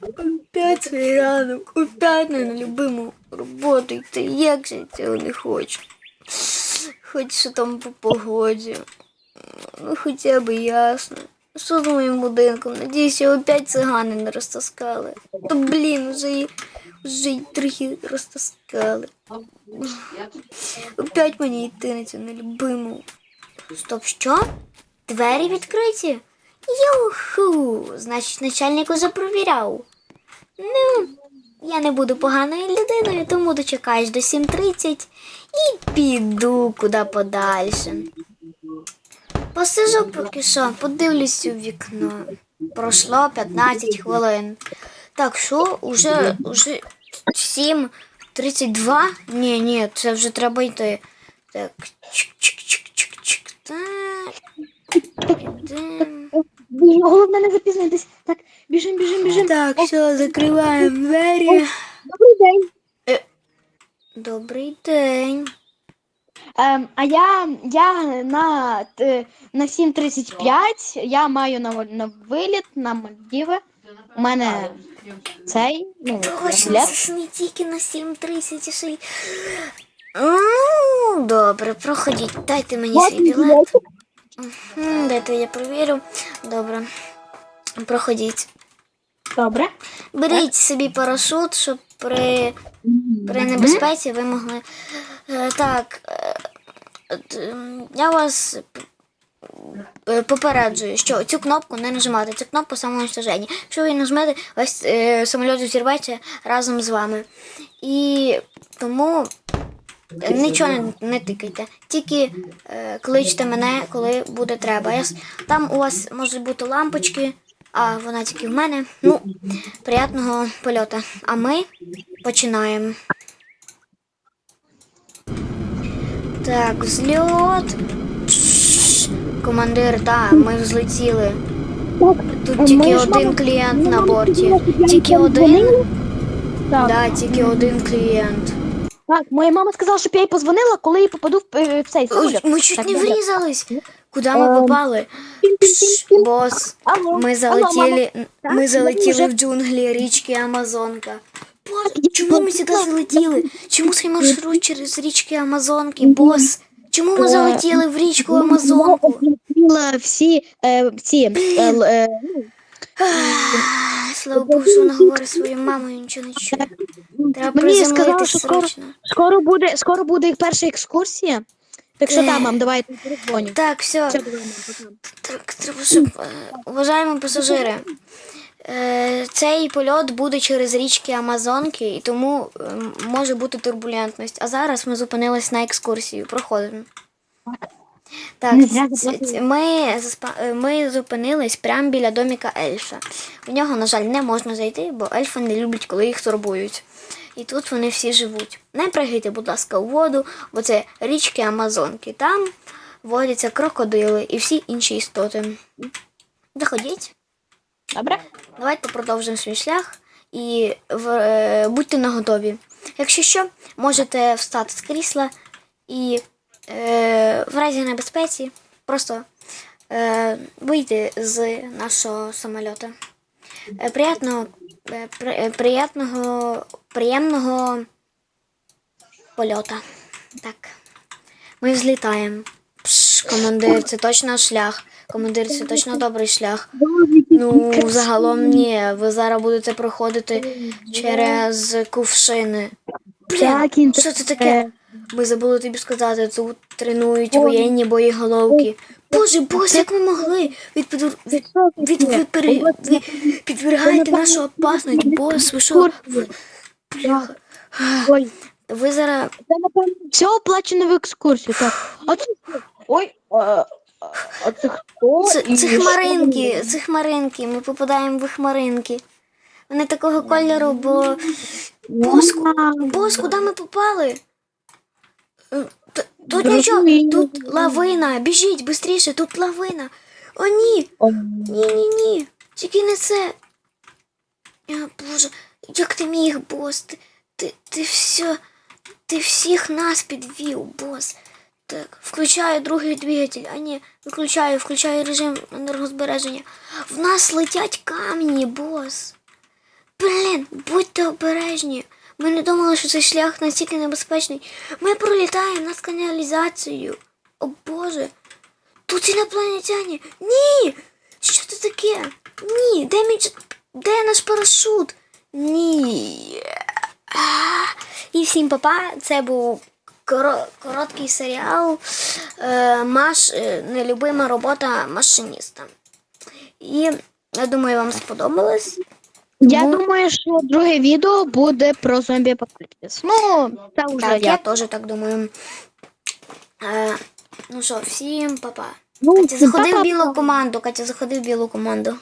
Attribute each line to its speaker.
Speaker 1: Опять ранок, опять на любиму роботу йти. Як же цього не хочу. Хоч що там по погоді. Ну, хоча б ясно. Що з моїм будинком? Надіюсь, його опять цигани не розтаскали. То блін, вже й вже й трохи розтаскали. Опять мені йти на цю нелюбиму. Стоп, що? Двері відкриті? Юху! Значить, начальник уже провіряв. Ну, я не буду поганою людиною, тому дочекаюсь до 7.30 і піду куди подальше. Посижу поки що, подивлюсь у вікно. Пройшло 15 хвилин. Так, що, уже, уже 7.32? Ні, ні, це вже треба йти. Так, чик-чик-чик-чик-чик. Так. Ідем.
Speaker 2: Головне не запізнитись. Так, біжим, біжим, біжим.
Speaker 1: Так, все, закриваємо двері.
Speaker 2: Добрий день.
Speaker 1: Добрий день.
Speaker 2: Ем, а я, я на, т- на 7.35, я маю на, вол- на виліт на Мальдіви. У мене цей, ну,
Speaker 1: Точно,
Speaker 2: білет.
Speaker 1: це ж не тільки на 7.30 ще й... Ну, добре, проходіть. Дайте мені свій білет. Дайте я провірю. Добре. Проходіть.
Speaker 2: Добре.
Speaker 1: Беріть собі парашут, щоб при, при небезпеці ви могли. Е, Так, е, ем, я вас е, попереджую, що цю кнопку не нажимати. Це кнопка самоуничтоження. Якщо ви її нажмете, весь самоліт зірветься разом з вами. І тому нічого не, не тикайте. Тільки е, кличте мене, коли буде треба. Я, там у вас можуть бути лампочки, а вона тільки в мене. Ну, приятного польоту. А ми починаємо. Так, взльот. Пш, Командир, так, ми взлетіли. Тут тільки один клієнт на борті. Тільки один?
Speaker 2: Так.
Speaker 1: Так, тільки один клієнт.
Speaker 2: Так, моя мама сказала, щоб я їй позвонила, коли я попаду в, е, в цей
Speaker 1: Ой, ми чуть не врізались. Куди ми
Speaker 2: Ем,
Speaker 1: попали? Пш, бос, ми залетіли,
Speaker 2: Так,
Speaker 1: ми залетіли
Speaker 2: вже-
Speaker 1: в джунглі річки Амазонка. Бос, чому ми сюди залетіли? Чому свій маршрут через річки Амазонки, бос? Чому ми
Speaker 2: Е,
Speaker 1: залетіли в річку Амазонку?
Speaker 2: Всі е, ці е, л- е, ну,
Speaker 1: Слава Богу, що вона говорить своєю мамою, нічого не чує. Треба
Speaker 2: Мені сказали, що скоро,
Speaker 1: срочно.
Speaker 2: скоро буде, скоро буде їх перша екскурсія. Так що
Speaker 1: Е.
Speaker 2: там, мам, давайте передзвоню.
Speaker 1: Так, все.
Speaker 2: Все, давай, мам, пока.
Speaker 1: Так, треба, щоб е, уважаємо пасажири. Е, Цей польот буде через річки Амазонки, і тому е, може бути турбулентність. А зараз ми зупинились на екскурсію. Проходимо. Так, ц- ц- ми, заспа- е, ми зупинились прямо біля доміка ельфа. В нього, на жаль, не можна зайти, бо ельфи не люблять, коли їх турбують. І тут вони всі живуть. Не пригайте, будь ласка, у воду, бо це річки Амазонки. Там водяться крокодили і всі інші істоти. Заходіть,
Speaker 2: Добре?
Speaker 1: давайте продовжимо свій шлях і в, е, будьте наготові. Якщо що, можете встати з крісла і е, в разі небезпеці просто е, вийти з нашого самольота. Е, приятного, при, е, приятного, приємного польота. Так. Ми взлітаємо. Пш, командир, це точно шлях. Командир, це точно добрий шлях. Ну, загалом ні. Ви зараз будете проходити через кувшини. Блін, що це таке? Ми забули тобі сказати, тут тренують воєнні боєголовки. Боже, бос, як ми могли? Від, підвер- від, від, ви, пере- ви підвергаєте нашу опасність, бос, ви що? Бляха. Ви зараз
Speaker 2: все оплачено в екскурсію. Так. А це? Ой, а- а це хто?
Speaker 1: Це, це хмаринки, це хмаринки. Ми попадаємо в хмаринки. Вони такого кольору, бо. Бос, ку-
Speaker 2: Вау.
Speaker 1: бос, куди ми попали? Т- Тут нічого, тут лавина. Біжіть швидше, тут лавина. О, ні. Ні, ні, ні. Тільки не це. А, Боже, як ти міг, бос? Ти, ти, ти все. Ти всіх нас підвів, бос. Так, включаю другий двигатель. А ні, виключаю, включаю режим енергозбереження. В нас летять камні, бос. Блін, будьте обережні. Ми не думали, що цей шлях настільки небезпечний. Ми пролітаємо над каналізацією. О Боже. Тут інопланетяні. Ні! Що це таке? Ні, де мій... Де наш парашут? Ні. І всім папа. Це був коро- короткий серіал е, Маш... е, Нелюбима робота машиніста. І я думаю, вам сподобалось.
Speaker 2: Я
Speaker 1: Ну.
Speaker 2: думаю, що друге відео буде про зомбі апокаліпсис. Ну, це вже
Speaker 1: Так, я
Speaker 2: я.
Speaker 1: теж так думаю. Е, ну що, всім папа.
Speaker 2: Ну,
Speaker 1: Катя, заходи в білу команду. Катя, заходи в білу команду.